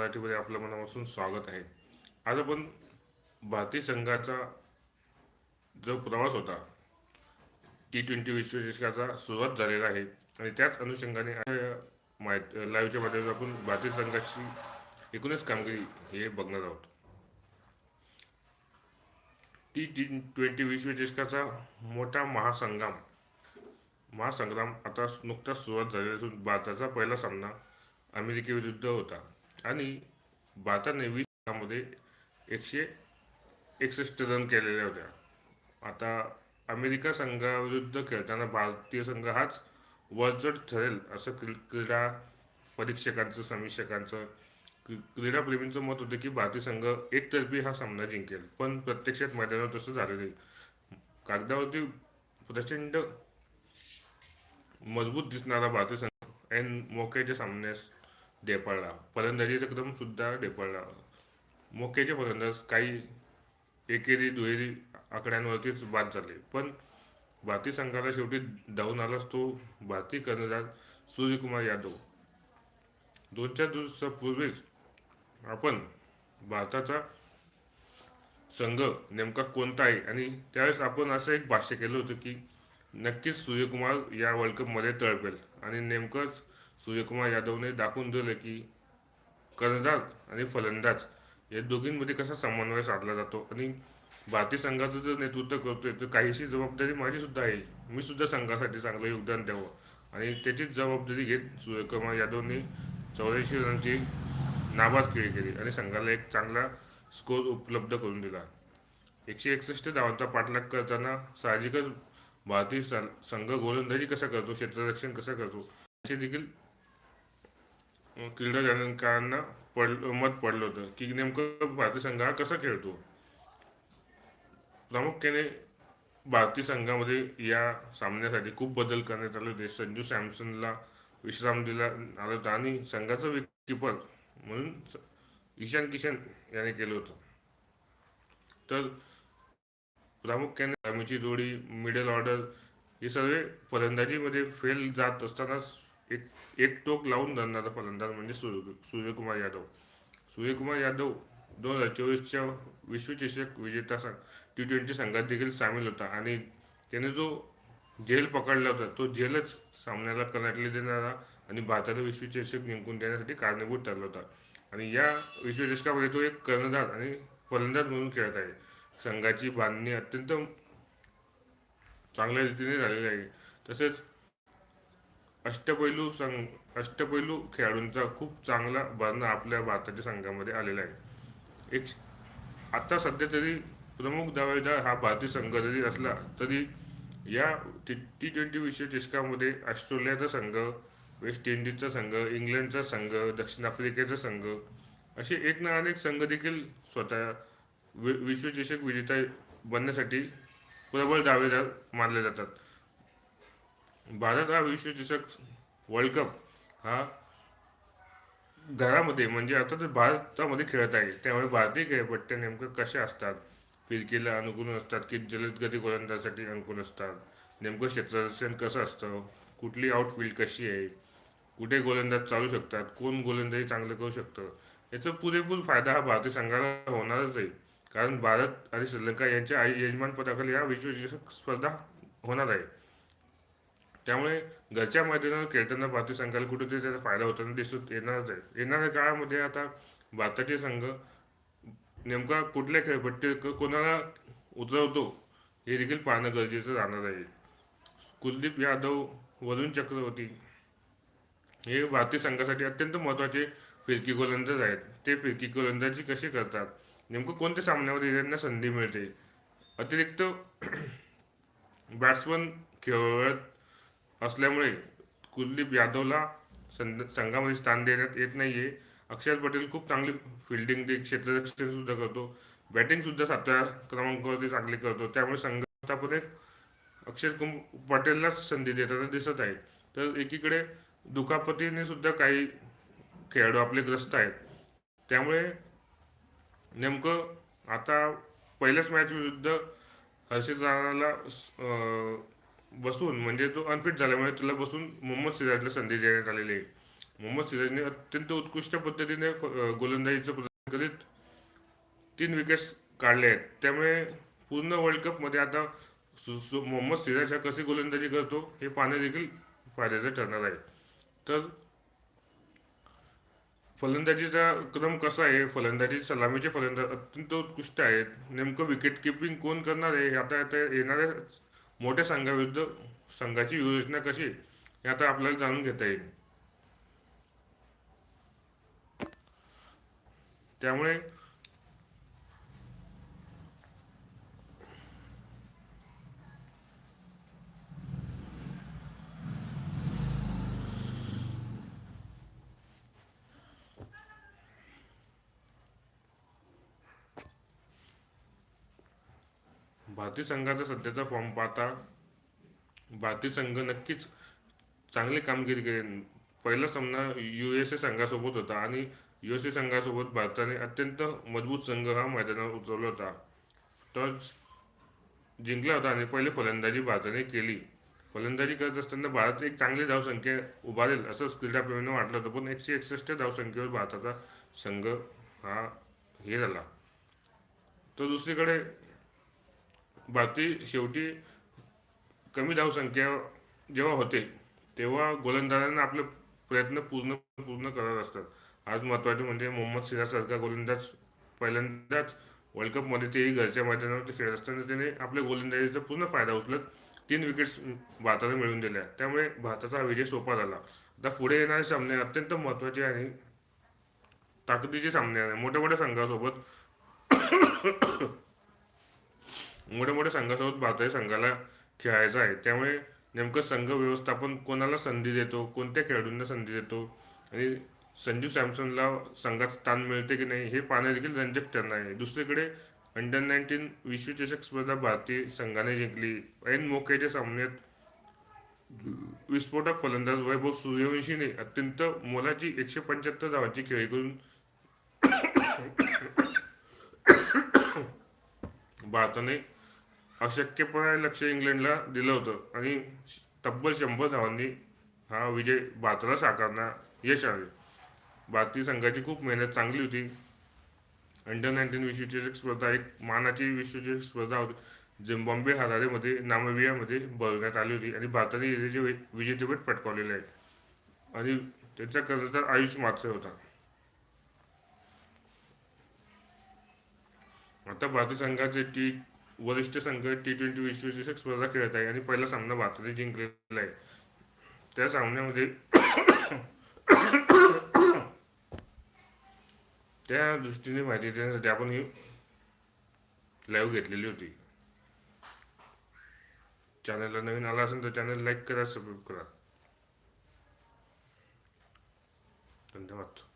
मराठीमध्ये आपलं मनापासून स्वागत आहे. आज आपण भारतीय संघाचा जो प्रवास होता टी ट्वेंटी विश्वचषकाचा सुरुवात झालेला आहे आणि त्याच अनुषंगाने माहीत लाईव्हच्या माध्यमातून आपण भारतीय संघाची एकूणच कामगिरी हे बघणार आहोत. टी टी ट्वेंटी विश्वचषकाचा मोठा महासंग्राम महासंग्राम आता नुकताच सुरुवात झालेला असून भारताचा पहिला सामना अमेरिकेविरुद्ध होता. आणि भारताने वीसमध्ये एकशे एकसष्ट रन केलेल्या होत्या. आता अमेरिका संघाविरुद्ध खेळताना भारतीय संघ हाच वरचढ ठरेल असं क्री क्रीडा परीक्षकांचं समीक्षकांचं क्रीडाप्रेमींचं मत होतं की भारतीय संघ एकतर्फी हा सामना जिंकेल. पण प्रत्यक्षात मैदानावर तसं झालं नाही. कागदावरती प्रचंड मजबूत दिसणारा भारतीय संघ ऐन मोक्याच्या सामन्यास ढेपाळला फलंदाजीचा क्रम सुद्धा ढेपाळला मोक्याचे फलंदाज काही एकेरी दुहेरी आकड्यांवरतीच बाद झाले. पण भारतीय संघाला शेवटी धावून आलाच तो भारतीय कर्णधार सूर्यकुमार यादव. दोन चार दिवसापूर्वीच आपण भारताचा संघ नेमका कोणता आहे? आणि त्यावेळेस आपण असं एक भाष्य केलं होतं की नक्कीच सूर्यकुमार या वर्ल्ड कपमध्ये तळपेल. आणि नेमकंच सूर्यकुमार यादवने दाखवून दिलं की कर्णधार आणि फलंदाज या दोघींमध्ये कसा समन्वय साधला जातो आणि भारतीय संघाचं जर नेतृत्व करतोय तर काहीशी जबाबदारी माझीसुद्धा आहे. मी सुद्धा संघासाठी चांगलं योगदान द्यावं. आणि त्याचीच जबाबदारी घेत सूर्यकुमार यादवने चौऱ्याऐंशी रनांची नाबाद खेळी केली आणि संघाला एक चांगला स्कोर उपलब्ध करून दिला. एकशे एकसष्ट धावांचा पाठलाग करताना साहजिकच भारतीय संघ गोलंदाजी कसा करतो क्षेत्ररक्षण कसं करतो याचे देखील क्रीडा जाणकारांना पडलं मत पडलं होतं. की नेमकं भारतीय संघ हा कसा खेळतो? प्रामुख्याने भारतीय संघामध्ये या सामन्यासाठी खूप बदल करण्यात आले होते. संजू सॅमसनला विश्राम दिला आला होता आणि संघाचा विकीपर म्हणून ईशान किशन याने केलं होतं. तर प्रामुख्याने आर्मीची जोडी मिडल ऑर्डर हे सर्व फलंदाजीमध्ये फेल जात असतानाच एक एक टोक लावून धरणारा फलंदाज म्हणजे सूर्य सूर्यकुमार यादव. सूर्यकुमार यादव दोन हजार चोवीसच्या विश्वचषक विजेता संघ टी ट्वेंटी संघात देखील सामील होता आणि त्याने जो झेल पकडला होता तो झेलच सामन्याला करण्यातले देणारा आणि भारताला विश्वचषक जिंकून देण्यासाठी कारणीभूत ठरला होता. आणि या विश्वचषकामध्ये तो एक कर्णधार आणि फलंदाज म्हणून खेळत आहे. संघाची बांधणी अत्यंत चांगल्या रीतीने झालेली आहे. तसेच अष्टपैलू संघ अष्टपैलू खेळाडूंचा खूप चांगला भरणा आपल्या भारताच्या संघामध्ये आलेला आहे. एक आता सध्या तरी प्रमुख दावेदार हा भारतीय संघ जरी असला तरी या टी टी ट्वेंटी विश्वचषकामध्ये ऑस्ट्रेलियाचा संघ वेस्ट इंडिजचा संघ इंग्लंडचा संघ दक्षिण आफ्रिकेचा संघ असे एक ना अनेक संघ देखील स्वतः वि विश्वचषक विजेता बनण्यासाठी प्रबळ दावेदार मानले जातात. भारत हा विश्वचषक वर्ल्ड कप हा घरामध्ये म्हणजे आता तर भारतामध्ये खेळत आहे. त्यामुळे भारतीय खेळपट्ट्या नेमकं कशा असतात? फिरकीला अनुकूल असतात की जलदगती गोलंदाजासाठी अनुकूल असतात नेमकं क्षेत्ररक्षण कसं असतं? कुठली आउटफील्ड कशी आहे? कुठे गोलंदाज चालू शकतात? कोण गोलंदाजी चांगलं करू शकतं? याचा पुरेपूर फायदा हा भारतीय संघाला होणारच आहे. कारण भारत आणि श्रीलंका यांच्या आई- यजमानपदाखाली या विश्वचषक स्पर्धा होणार आहे. त्यामुळे घरच्या मैदानावर खेळताना भारतीय संघाला कुठेतरी त्याचा फायदा होताना दिसून येणारच आहे. येणाऱ्या काळामध्ये आता भारताचे संघ नेमका कुठल्या खेळपट्टी कोणाला उतरवतो हे देखील पाहणं गरजेचं राहणार आहे. कुलदीप यादव वरुण चक्रवर्ती हे भारतीय संघासाठी अत्यंत महत्त्वाचे फिरकी गोलंदाज आहेत. ते फिरकी गोलंदाजी कशी करतात? नेमकं कोणत्या सामन्यामध्ये त्यांना संधी मिळते? अतिरिक्त बॅट्समन खेळत असल्यामुळे कुलदीप यादवला संध संघामध्ये स्थान देण्यात येत नाही आहे अक्षर पटेल खूप चांगली फिल्डिंग दे क्षेत्ररक्षण सुद्धा करतो. बॅटिंग सुद्धा सातव्या क्रमांकावरती चांगली करतो. त्यामुळे संघ अक्षर कुम पटेललाच संधी देताना दिसत आहे. तर एकीकडे दुखापतीने सुद्धा काही खेळाडू आपले ग्रस्त आहेत. त्यामुळे नेमकं आता पहिल्याच मॅच विरुद्ध हर्षित राणाला बसून म्हणजे तो अनफिट झाल्यामुळे तुला बसून मोहम्मद सिराजला संधी देण्यात आलेली आहे. मोहम्मद सिराजने अत्यंत उत्कृष्ट पद्धतीने गोलंदाजीचं प्रदर्शन करीत तीन विकेट्स काढले आहेत. त्यामुळे पूर्ण वर्ल्ड कपमध्ये आता सु मोहम्मद सिराज हा कशी गोलंदाजी करतो हे पाहणे देखील फायद्याचं ठरणार आहे. तर फलंदाजीचा क्रम कसा आहे? फलंदाजी सलामीचे फलंदाज अत्यंत उत्कृष्ट आहेत. नेमकं विकेट किपिंग कोण करणार आहे? आता आता येणाऱ्या मोठ्या संघाविरुद्ध संघाची योजना कशी आहे, हे आता आपल्याला जाणून घेता येईल. त्यामुळे भारतीय संघाचा सध्याचा फॉर्म पाहता भारतीय संघ नक्कीच चांगली कामगिरी करेल पहिला सामना यू एस ए संघासोबत होता आणि यू एस ए संघासोबत भारताने अत्यंत मजबूत संघ हा मैदानावर उतरवला होता. तोच जिंकला होता आणि पहिले फलंदाजी भारताने केली. फलंदाजी करत असताना भारत एक चांगली धावसंख्या उभारेल असं क्रीडाप्रेमींना वाटलं होतं पण एकशे एकसष्ट धावसंख्येवर भारताचा संघ हा हे झाला. तर दुसरीकडे भारतीय शेवटी कमी धावसंख्या जेव्हा होते तेव्हा गोलंदाजांना आपले प्रयत्न पूर्ण पूर्ण करत असतात. आज महत्त्वाचे म्हणजे मोहम्मद सिराजसारखा गोलंदाज पहिल्यांदाच वर्ल्ड कपमध्ये तेही घरच्या मैदानावर खेळत असताना त्याने आपल्या गोलंदाजीचा पूर्ण फायदा उचलत तीन विकेट्स भारताने मिळवून दिल्या. त्यामुळे भारताचा हा विजय सोपा झाला. आता पुढे येणारे सामने अत्यंत महत्त्वाचे आणि ताकदीचे सामने आहे मोठ्या मोठ्या संघासोबत मोठ्या मोठ्या संघासोबत भारतीय संघाला खेळायचं आहे. त्यामुळे नेमकं संघ व्यवस्थापन कोणाला संधी देतो? कोणत्या खेळाडूंना संधी देतो? आणि संजू सॅमसनला संघात स्थान मिळते की नाही हे पाहणे देखील रंजक ठरणार आहे. दुसरीकडे अंडर नाईन्टीन विश्वचषक स्पर्धा भारतीय संघाने जिंकली. ऐन मोक्याच्या सामन्यात विस्फोटक फलंदाज वैभव सूर्यवंशीने अत्यंत मोलाची एकशे पंच्याहत्तर धावांची खेळी करून भारताने अशक्यपणे लक्ष इंग्लंडला दिलं होतं. आणि तब्बल शंभर धावांनी हा विजय भारताला साकारणार यश आले. भारतीय संघाची खूप मेहनत चांगली होती. अंडर नाईन्टीन विश्वचषक स्पर्धा एक मानाची विश्वचषक स्पर्धा होती. झिम्बॉम्बे हरारेमध्ये नामवियामध्ये भरवण्यात आली होती. आणि भारताने याचे वि- विजेतेपद पटकावलेले आहे. आणि त्याचा कर्जदार आयुष मात्र होता. आता भारतीय संघाचे टी वरिष्ठ संघ टी ट्वेंटी विश्वचषक स्पर्धा खेळत आहे आणि पहिला सामना भारताने जिंकलेला आहे त्या सामन्यामध्ये त्या दृष्टीने माहिती देण्यासाठी आपण ही लाईव्ह घेतलेली होती चॅनलला नवीन आला असेल तर चॅनल लाईक करा सबस्क्राईब करा धन्यवाद